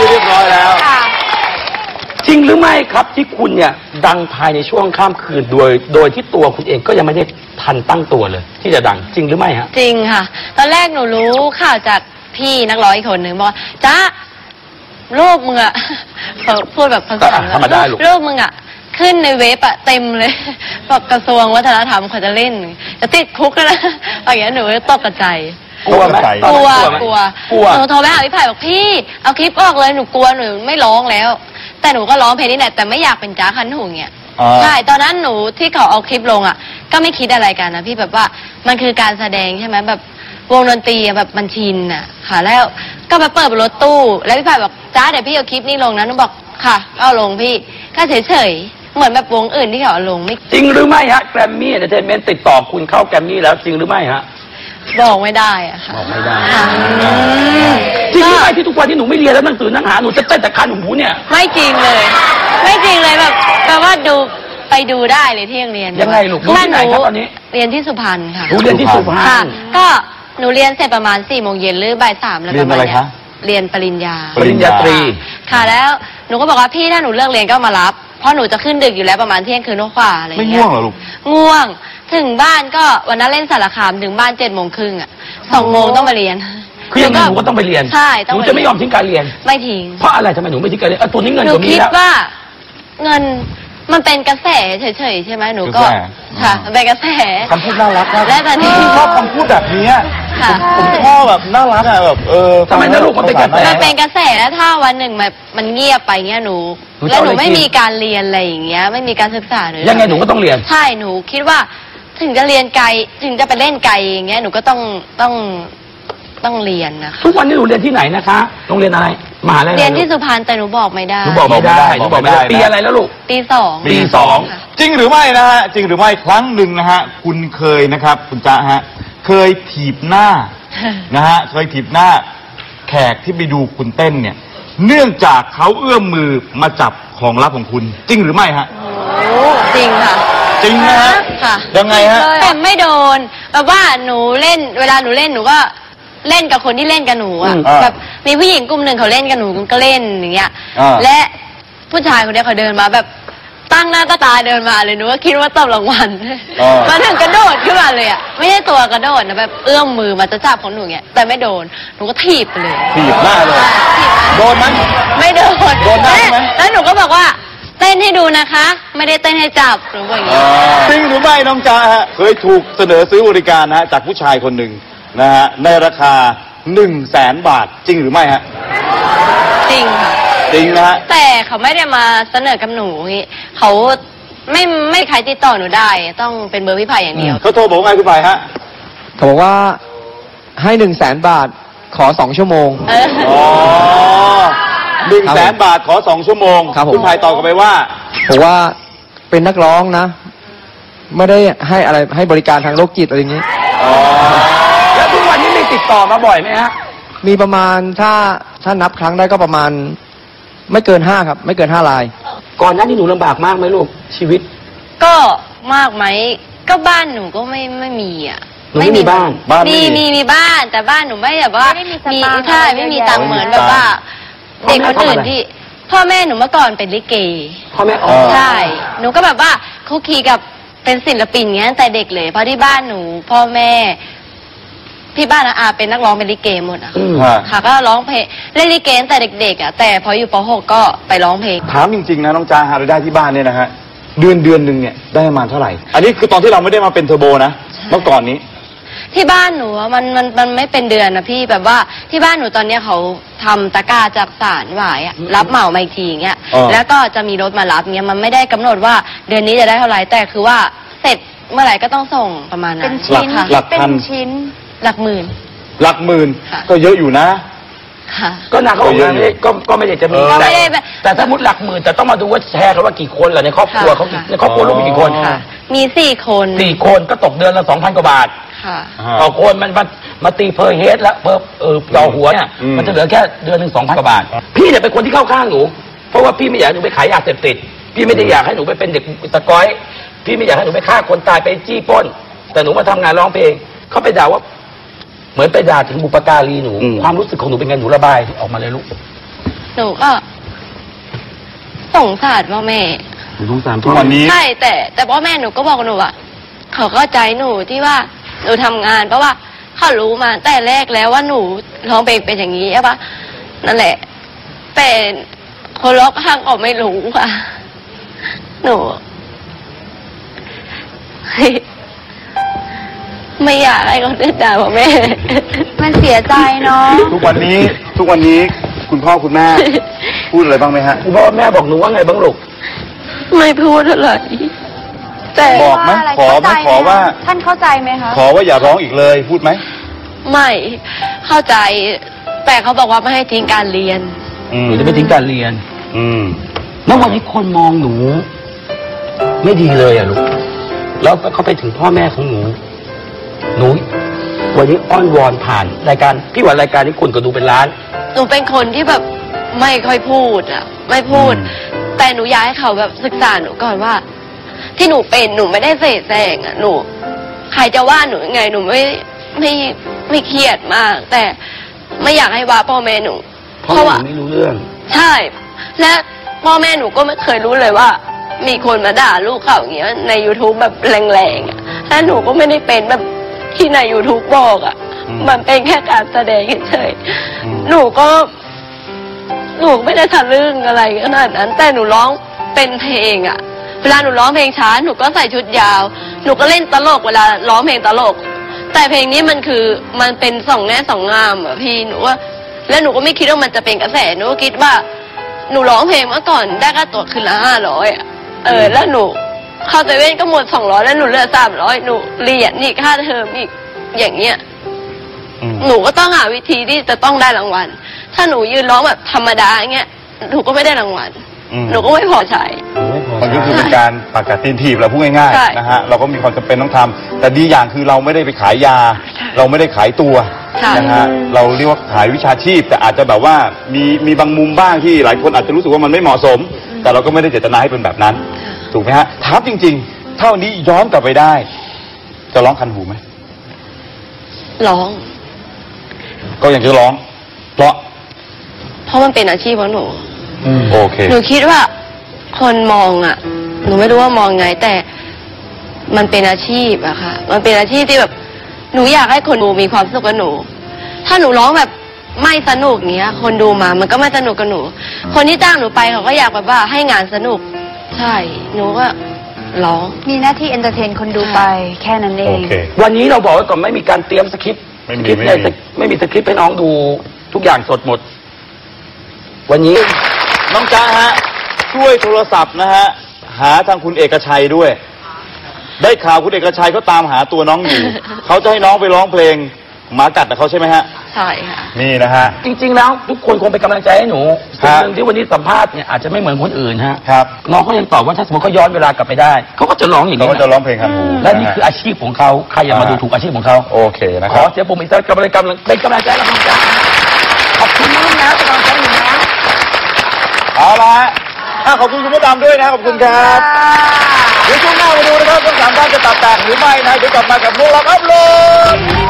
ที่เรียบร้อยแล้ว ค่ะ จริงหรือไม่ครับที่คุณเนี่ยดังภายในช่วงข้ามคืนโดย โดยที่ตัวคุณเองก็ยังไม่ได้ทันตั้งตัวเลย ที่จะดังจริงหรือไม่ฮะ จริงค่ะ ตอนแรกหนูรู้ข่าวจากพี่นักร้องอีกคนหนึ่งบอกว่าจ้ารูปมึงอะเขาพูดแบบภาษาอะธรรมดาลูกรูปมึงอะขึ้นในเว็บอะเต็มเลยบอกกระทรวงวัฒนธรรมเขาจะเล่น จะติดคุกแล้วนะอย่างเงี้ยหนูก็ตกกระใจ กลัวไหมตอนกลัวไหมกลัวกลัวหนูโทรไปหาพี่ไผ่บอกพี่เอาคลิปออกเลยหนูกลัวหนูไม่ร้องแล้ว แต่หนูก็ร้องเพลงนี้แหละแต่ไม่อยากเป็นจ้าคันหูเงี้ยอ่าใช่ตอนนั้นหนูที่เขาเอาคลิปลงอะ ก็ไม่คิดอะไรกันนะพี่แบบว่ามันคือการแสดงใช่ไหมแบบวงดนตรีอะแบบมันชินอะ ค่ะ แล้วก็มาเปิดบนรถตู้ แล้วพี่ไผ่บอกจ้าเดี๋ยวพี่เอาคลิปนี้ลงนะหนูบอกค่ะเอาลงพี่ก็เฉยๆเหมือนแบบวงอื่นที่เขาเอาลงไม่จริงหรือไม่ฮะแกรมมี่เอนเตอร์เทนเมนต์ติดต่อคุณเข้าแกรมมี่แล้วจริงหรือไม่ฮะ บอกไม่ได้อะค่ะ บอกไม่ได้ค่ะจริงหรือไม่ที่ทุกวันที่หนูไม่เรียนแล้วหนังสือหนังหาหนูจะเต้นแต่คันหูเนี่ย ไม่จริงเลย ไม่จริงเลยแบบแปลว่าดูไปดูได้เลยที่ยังเรียนอยังไงลูกดูที่ไหนครับตอนนี้ เรียนที่สุพรรณค่ะหนูเรียนที่สุพรรค่ะณก็หนูเรียนเสร็จประมาณสี่โมงเย็นหรือบ่ายสามแล้วเรีปยนระมาณอะไรเนี้ยคะเรียนปริญญา ปริญญาตรี ค่ะแล้วหนูก็บอกว่าพี่ถ้าหนูเลิกเรียนก็มารับ เพราะหนูจะขึ้นดึกอยู่แล้วประมาณเที่ยงคืนกว่าอะไรอย่างไม่เงี้ยง่วงเหรอลูก ง่วง ถึงบ้านก็วันนั้นเล่นสารคามถึงบ้านเจ็ดโมงครึ่งอะสองโมงต้องมาเรียน คือยังไงหนูก็ต้องไปเรียนใช่ต้องหนูปจะไม่ยอมทิ้งการเรียน ไม่ทิ้งเพราะอะไรทำไมหนูไม่ทิ้งการเรียนเออตัวนี้เงินหนูตัวนี้คิดแล้ว ว่าเงินมันเป็นกระแสเฉยๆใช่ไหมหนูก็กระแส ค่ะอืมมันเป็นกระแส คำพูดน่ารักมากและตอนนี้ชอบคำพูดแบบนี้อะค่ะ ผมชอบแบบน่ารักอะแบบเออทำไมนะลูกมันเป็นกระแส มันเป็นกระแสแล้วถ้าวันหนึ่งแบบมันเงียบไปเงี้ยหนู หนูจะแล้วหนูเอาอะไรไม่กินมีการเรียนอะไรอย่างเงี้ย ไม่มีการศึกษาเลยยังไงหนูก็ต้องเรียน ใช่หนูคิดว่า ถึงจะเรียนไกลถึงจะไปเล่นไกลอย่างเงี้ยหนูก็ต้องต้องต้องเรียนนะคะทุกวันนี้หนูเรียนที่ไหนนะคะโรงเรียนอะไรมหาลัยอะไรเรียนที่สุพรรณแต่หนูบอกไม่ได้หนูบอกไม่ได้หนูบอกไม่ได้บอกไม่ได้นะปีอะไรแล้วลูกปีสองปีสองค่ะจริงหรือไม่นะฮะจริงหรือไม่ครั้งหนึ่งนะฮะคุณเคยนะครับ คุณจ๊ะฮะเคยถีบหน้านะฮะเคยถีบหน้า แขกที่ไปดูคุณเต้นเนี่ย เนื่องจากเขาเอื้อมมือมาจับของลับของคุณ จริงหรือไม่ฮะจริงค่ะ จริงนะฮะค่ะยังไงฮะ แต่ไม่โดน แบบว่าหนูเล่น เวลาหนูเล่นหนูก็เล่นกับคนที่เล่นกับหนูอะอืมแบบมีผู้หญิงกลุ่มหนึ่งเขาเล่นกับหนูก็เล่นอย่างเงี้ย อ่า และผู้ชายคนเนี้ยเขาเดินมาแบบตั้งหน้าตาตาเดินมาเลยหนูก็คิดว่าตบรางวัลอ่ามาถึงกระโดดขึ้นมาเลยอะไม่ใช่ตัวกระโดดนะแบบเอื้อมมือมาจะจับของหนูเงี้ย แต่ไม่โดน หนูก็ถีบไปเลยถีบหน้าเลยถีบโดนไหม ไม่โดนโดนได้ไหม แล้วหนูก็บอกว่า เต้นให้ดูนะคะ ไม่ได้เต้นให้จับหนูบอกอย่างนี้จริงหรือไม่น้องจ๊ะฮะเคยถูกเสนอซื้อบริการนะฮะจากผู้ชายคนหนึ่งนะฮะในราคาหนึ่งแสนบาทจริงหรือไม่ฮะจริงค่ะจริงนะฮะแต่เขาไม่ได้มาเสนอกับหนูอย่างงี้เขาไม่ไม่ใครติดต่อหนูได้ ต้องเป็นเบอร์พี่ไผ่อย่างเดียวเขาโทรบอกว่าไงคุณฝ่ายฮะเขาบอกว่าให้หนึ่งแสนบาทขอสองชั่วโมง เออ อ๋อ หนึ่งแสนบาทขอสองชั่วโมงครับผมณฝ่ายตอบกลับไปว่า บอกว่าเป็นนักร้องนะ ไม่ได้ให้อะไรให้บริการทางโรคจิตอะไรอย่างนี้อ๋อแล้วทุกวันนี้มีติดต่อมาบ่อยไหมฮะ มีประมาณถ้าถ้านับครั้งได้ก็ประมาณ ไม่เกินห้าครับ ไม่เกินห้าราย ก่อนหน้านี้หนูลำบากมากไหมลูกชีวิต ก็มากไหมก็บ้านหนูก็ไม่ไม่มีอะหนูไม่มีบ้านบ้านไม่มีมีมีมีบ้านแต่บ้านหนูไม่แบบว่าไม่ได้มีสตางค์ใช่อะไรไม่มีเยอะแยะ ตังค์เหมือนแบบว่าพ่อ เด็กแม่คนอื่นทำอะไรที่ พ่อแม่หนูเมื่อก่อนเป็นลิเกพ่อแม่ออเออใช่หนูก็แบบว่าคุกคีกับเป็นศิลปินเงี้ยตั้งแต่เด็กเลยเพราะที่บ้านหนู พ่อแม่ที่บ้านอาเป็นนักร้องเป็นลิเกหมดอะอืมฮะค่ะ ก็ร้องเพลงเล่นลิเกตั้งแต่เด็กๆอะแต่พออยู่ป .6 ก็ไปร้องเพลงถามจริงๆนะน้องจ้าหารายได้ที่บ้านเนี่ยนะฮะเดือนเดือนหนึ่งเนี่ยได้ประมาณเท่าไหร่ อันนี้คือตอนที่เราไม่ได้มาเป็นเทอร์โบนะเมื่อก่อนนี้ ที่บ้านหนูอะมันมันมันไม่เป็นเดือนนะพี่แบบว่าที่บ้านหนูตอนเนี้ยเขาทำตะกร้าจากสารหวายอะรับเหมามาอีกทีอย่างเงี้ยอ๋อ แล้วก็จะมีรถมารับเงี้ยมันไม่ได้กำหนดว่าเดือนนี้จะได้เท่าไหร่แต่คือว่าเสร็จเมื่อไหร่ก็ต้องส่งประมาณนั้เป็นนชิ้นค่ะหลักเป็นพันชิ้น หลักหมื่น หลักหมื่นค่ะ ก็เยอะอยู่นะ ค่ะ ก็นาเขาบอกว่าไม่ได้ก็ก็ไม่ได้จะมีเออแต่ไม่ได้แบบ แต่ถ้ามุดหลักหมื่นแต่ต้องมาดูว่าแชร์กันว่ากี่คนเหรอในครอบครัวเขาค่ะในครอบครัวลูกมีกี่คนค่ะ มีสี่คน สี่คนก็ตกเดือนละสองพันกว่าบาท ค่ะต่อคนมันมามาตีเพอร์เฮดแล้วเพอเออต่อหัวเนี่ยอืม มันจะเหลือแค่เดือนหนึ่งสองพันกว่าบาท พี่เนี่ยเป็นคนที่เข้าข้างหนู เพราะว่าพี่ไม่อยากให้หนูไปขายยาเสพติด พี่ไม่ได้อยากให้หนูไปเป็นเด็กตะก้อย พี่ไม่อยากให้หนูไปฆ่าคนตายไปจี้ปล้น แต่หนูมาทำงานร้องเพลง เขาไปด่าว่า เหมือนไปด่าถึงบุปการีหนู อืม ความรู้สึกของหนูเป็นไงหนูระบายออกมาเลยลูก หนูก็สงสารพ่อแม่สงสารทุกวันนี้ ใช่แต่แต่พ่อแม่หนูก็บอกหนูว่าเขาเข้าใจหนูที่ว่า หนูทำงาน เพราะว่าเขารู้มาแต่แรกแล้วว่าหนูร้องเพลงเป็นอย่างนี้ใช่ปะนั่นแหละ แต่คนรอบข้างก็ไม่รู้ค่ะ หนูไม่อยากให้เขาเดือดด่าพ่อแม่ มันเสียใจเนาะ ทุกวันนี้ทุกวันนี้คุณพ่อคุณแม่ พูดอะไรบ้างไหมฮะ คุณพ่อแม่บอกหนูว่าไงบ้างลูก ไม่พูดอะไร แต่บอกไหมว่าะรขอไหมเข้ใจขอว่าท่านเข้าใจไหมคะขอว่าอย่าร้องอีกเลยพูดไหมไม่เข้าใจ แต่เขาบอกว่าไม่ให้ทิ้งการเรียน อืหมนูจะไปทิ้งการเรียนอืมแล้ววันนี้คนมองหนู ไม่ดีเลยอะลูก แล้วเขาไปถึงพ่อแม่ของหนู หนู วันนี้อ้อนวอนผ่าน รายการพี่หวันรายการนี้คนก็ดูเป็นล้าน หนูเป็นคนที่แบบไม่ค่อยพูดอะ ไม่พูดอืมแต่หนูอยากให้เขาแบบศึกษาหนูก่อนว่า ที่หนูเป็นหนูไม่ได้เสแสร้งอะหนู ใครจะว่าหนูยังไงหนูไม่ไม่ไม่เครียดมาก แต่ไม่อยากให้ว่าพ่อแม่หนู เพราะหนูไม่รู้เรื่อง ใช่ และพ่อแม่หนูก็ไม่เคยรู้เลยว่า มีคนมาด่าลูกเขาอย่างเงี้ยใน youtube แบบแรงๆอะและหนูก็ไม่ได้เป็นแบบที่ใน youtube บอกอะ่ะอืมมันเป็นแค่การแสดงเฉยอืมๆหนูก็หนูไม่ได้ทะลึ่งอะไรขนาดนั้น แต่หนูร้องเป็นเพลงอะ่ะ เวลาหนูร้องเพลงช้าหนูก็ใส่ชุดยาว หนูก็เล่นตลกเวลาร้องเพลงตลก แต่เพลงนี้มันคือมันเป็นสองแง่สองงามอะพี่หนูว่า แล้วหนูก็ไม่คิดว่ามันจะเป็นกระแสหนูก็คิดว่า หนูร้องเพลงเมื่อก่อนได้ค่าตัวคืนละห้าร้อยอะเออ แล้วหนูเข้าเซเว่นก็หมดสองร้อยแล้วหนูเหลือสามร้อยหนูเรียนนี่ค่าเทอมอีกอย่างเงี้ยอืมหนูก็ต้องหาวิธีที่จะต้องได้รางวัล ถ้าหนูยืนร้องแบบธรรมดาอย่างเงี้ยหนูก็ไม่ได้รางวัลอืม หนูก็ไม่พอใจ มันก็คือเป็นการปากกัดตีนถีบแหละพูดง่ายใช่ ๆนะฮะเราก็มีความจำเป็นต้องทำแต่ดีอย่างคือเราไม่ได้ไปขายยา เราไม่ได้ขายตัวใช่ นะฮะเราเรียกว่าขายวิชาชีพ แต่อาจจะแบบว่ามีมีบางมุมบ้างที่หลายคนอาจจะรู้สึกว่ามันไม่เหมาะสม แต่เราก็ไม่ได้เจตนาให้เป็นแบบนั้น ถูกไหมฮะถามจริง ๆ เท่านี้ย้อนกลับไปได้ จะร้องคันหูไหมร้อง ก็ยังจะร้อง เพราะเพราะมันเป็นอาชีพของหนู โอเค หนูคิดว่า คนมองอะ หนูไม่รู้ว่ามองไงแต่มันเป็นอาชีพอะค่ะ มันเป็นอาชีพที่แบบหนูอยากให้คนดูมีความสุขกับหนู ถ้าหนูร้องแบบไม่สนุกเนี้ย คนดูมา มันก็ไม่สนุกกับหนู คนที่จ้างหนูไปเขาก็อยากแบบว่าให้งานสนุก ใช่ หนูก็ร้อง มีหน้าที่เอนเตอร์เทนคนดูไปแค่นั้นเอโอง เค วันนี้เราบอกไว้ก่อนไม่มีการเตรียมสคริปต์ไม่มีสคริปต์ไม่ในมีไม่มีสคริปต์ให้น้องดูทุกอย่างสดหมด วันนี้ น้องจ้าฮะ ช่วยโทรศัพท์นะฮะ หาทางคุณเอกชัยด้วย ได้ข่าวคุณเอกชัยเขาตามหาตัวน้องอยู่ เขาจะให้น้องไปร้องเพลงหมากัดกับเขาใช่ไหมฮะ ใช่ค่ะ นี่นะฮะ จริง ๆ แล้วทุกคนคงเป็นกำลังใจให้หนูครัสิ่งบหนึ่งที่วันนี้สัมภาษณ์เนี่ยอาจจะไม่เหมือนคนอื่นฮะครับ น้องเขายังตอบว่าถ้าสมมติเขาย้อนเวลากลับไปได้เขาก็จะร้องอย่างเขานี้ก็จะร้องเพลงคันหูและนี่คืออาชีพของเขาใครอย่ามาดูถูกอาชีพของเขาโอเคนะขคอรับ เสียงปรบมืออีกสักกำลังกำลังเป็นกำลังใจให้เราจ้าขอบคุณมากนะเป็นกำลังใจให้หนูนะ เอาละฮะอ่ะขอบคุณคุณมดดำด้วยนะขอบคุณครับเดี๋ยวช่วงหน้ามาดูนะครับทั้งสามท่านจะตัดแตกหรือไม่นะเดี๋ยวกลับมากับลูกรับอัพโหลด